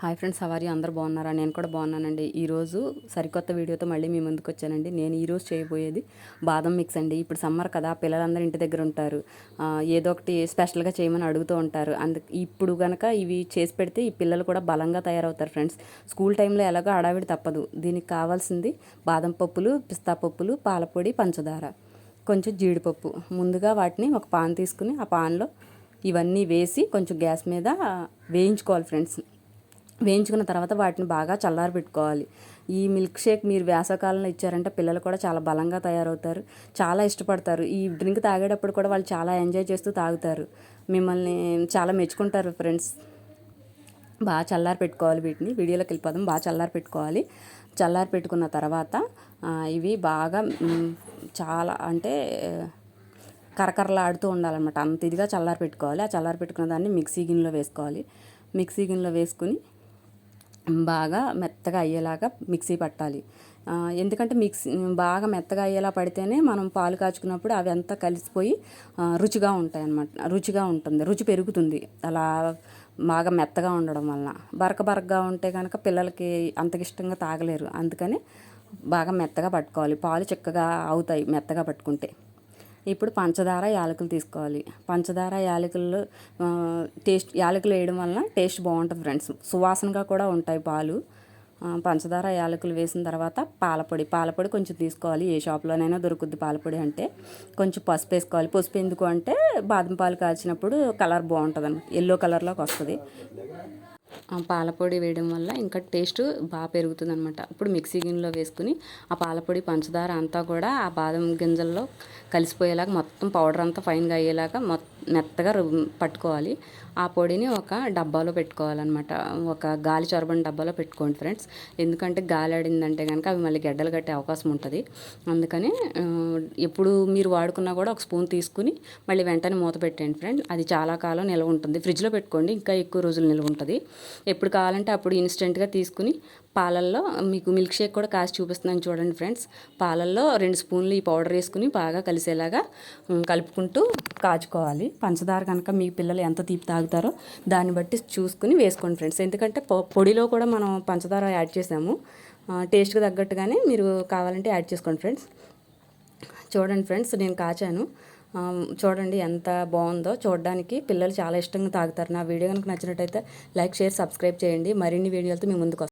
Hi friends సవారి అందరూ బాగున్నారా? నేను కూడా బాగున్నానండి. ఈరోజు సరికొత్త వీడియోతో మళ్ళీ మీ ముందుకు వచ్చానండి. నేను ఈరోజు చేయబోయేది బాదం మిక్స్ అండి. ఇప్పుడు సమ్మర్ కదా పిల్లలందరూ ఇంటి దగ్గర ఉంటారు. ఏదో ఒకటి స్పెషల్గా చేయమని అడుగుతూ ఉంటారు. అందు ఇప్పుడు కనుక ఇవి చేసి పెడితే ఈ పిల్లలు కూడా బలంగా తయారవుతారు ఫ్రెండ్స్ స్కూల్ టైంలో ఎలాగో అడావిడి తప్పదు. దీనికి కావాల్సింది బాదం పప్పులు పిస్తా పప్పులు పాలపొడి పంచదార. కొంచెం జీడిపప్పు. ముందుగా వాటిని ఒక పాన్ తీసుకుని ఆ పాన్లో ఇవన్నీ వేసి కొంచెం గ్యాస్ మీద వేయించుకోవాలి ఫ్రెండ్స్ వేయించుకున్న తర్వాత వాటిని బాగా చల్లారి పెట్టుకోవాలి. ఈ మిల్క్ షేక్ మీరు వేసవకాలంలో ఇచ్చారంటే పిల్లలు కూడా చాలా బలంగా తయారవుతారు. చాలా ఇష్టపడతారు. ఈ డ్రింక్ తాగేటప్పుడు కూడా వాళ్ళు చాలా ఎంజాయ్ చేస్తూ తాగుతారు. మిమ్మల్ని చాలా మెచ్చుకుంటారు ఫ్రెండ్స్. బాగా చల్లారి పెట్టుకోవాలి వీటిని. వీడియోలోకి వెళ్ళిపోదాం. బాగా చల్లారి పెట్టుకోవాలి. చల్లారి పెట్టుకున్న తర్వాత ఇవి బాగా చాలా అంటే కరకరలాడుతూ ఉండాలన్నమాట. అంత ఇదిగా చల్లారి పెట్టుకోవాలి. ఆ చల్లారి పెట్టుకున్న దాన్ని మిక్సీ గిన్నెలో వేసుకోవాలి. మిక్సీ గిన్నెలో వేసుకుని బాగా మెత్తగా అయ్యేలాగా మిక్సీ పట్టాలి. ఎందుకంటే మిక్సీ బాగా మెత్తగా అయ్యేలా పడితేనే మనం పాలు కాచుకున్నప్పుడు అవి అంతా కలిసిపోయి రుచిగా ఉంటాయి అన్నమాట రుచిగా ఉంటుంది రుచి పెరుగుతుంది. అలా బాగా మెత్తగా ఉండడం వలన. బరక బరకగా ఉంటే కనుక పిల్లలకి అంతకి ఇష్టంగా తాగలేరు. అందుకని బాగా మెత్తగా పట్టుకోవాలి. పాలు చిక్కగా అవుతాయి మెత్తగా పట్టుకుంటే. ఇప్పుడు పంచదార యాలకులు తీసుకోవాలి. పంచదార యాలకులు టేస్ట్ యాలకులు వేయడం వలన టేస్ట్ బాగుంటుంది ఫ్రెండ్స్. సువాసనగా కూడా ఉంటాయి పాలు. పంచదార యాలకులు వేసిన తర్వాత పాలపొడి పాలపొడి కొంచెం తీసుకోవాలి. ఏ షాప్లోనైనా దొరుకుద్ది పాలపొడి అంటే. కొంచెం పసుపు వేసుకోవాలి. పసుపు ఎందుకు అంటే బాదం పాలు కాచినప్పుడు కలర్ బాగుంటుంది అనమాట ఎల్లో కలర్లోకి వస్తుంది. పాలపొడి వేయడం వల్ల ఇంకా టేస్ట్ బాగా పెరుగుతుంది అనమాట ఇప్పుడు మిక్సీ గిన్నెలో వేసుకుని ఆ పాలపొడి పంచదార అంతా కూడా ఆ బాదం గింజల్లో కలిసిపోయేలాగా మొత్తం పౌడర్ అంతా ఫైన్గా అయ్యేలాగా మొత్తం మెత్తగా పట్టుకోవాలి. ఆ పొడిని ఒక డబ్బాలో పెట్టుకోవాలన్నమాట. ఒక గాలి చొరబని డబ్బాలో పెట్టుకోండి ఫ్రెండ్స్. ఎందుకంటే గాలి ఆడిందంటే కనుక అవి మళ్ళీ గడ్డలు కట్టే అవకాశం ఉంటుంది. అందుకని ఎప్పుడు మీరు వాడుకున్నా కూడా ఒక స్పూన్ తీసుకుని మళ్ళీ వెంటనే మూత పెట్టండి ఫ్రెండ్. అది చాలా కాలం నిల్వ ఉంటుంది. ఫ్రిడ్జ్లో పెట్టుకోండి. ఇంకా ఎక్కువ రోజులు నిల్వ ఉంటుంది. ఎప్పుడు కావాలంటే అప్పుడు ఇన్స్టెంట్గా తీసుకుని పాలల్లో మీకు మిల్క్ షేక్ కూడా కాసి చూపిస్తున్నాను చూడండి ఫ్రెండ్స్. పాలల్లో రెండు స్పూన్లు ఈ పౌడర్ వేసుకుని బాగా కలిసేలాగా కలుపుకుంటూ కాచుకోవాలి. పంచదార కనుక మీ పిల్లలు ఎంత తీపి తాగుతారో దాన్ని బట్టి చూసుకుని వేసుకోండి ఫ్రెండ్స్. ఎందుకంటే పొ- పొడిలో కూడా మనం పంచదార యాడ్ చేసాము. టేస్ట్కి తగ్గట్టుగానే మీరు కావాలంటే యాడ్ చేసుకోండి ఫ్రెండ్స్. చూడండి ఫ్రెండ్స్ నేను కాచాను. చూడండి ఎంత బాగుందో. చూడడానికి పిల్లలు చాలా ఇష్టంగా తాగుతారు. నా వీడియో కనుక నచ్చినట్టయితే లైక్ షేర్ సబ్స్క్రైబ్ చేయండి. మరిన్ని వీడియోలతో మీ ముందుకు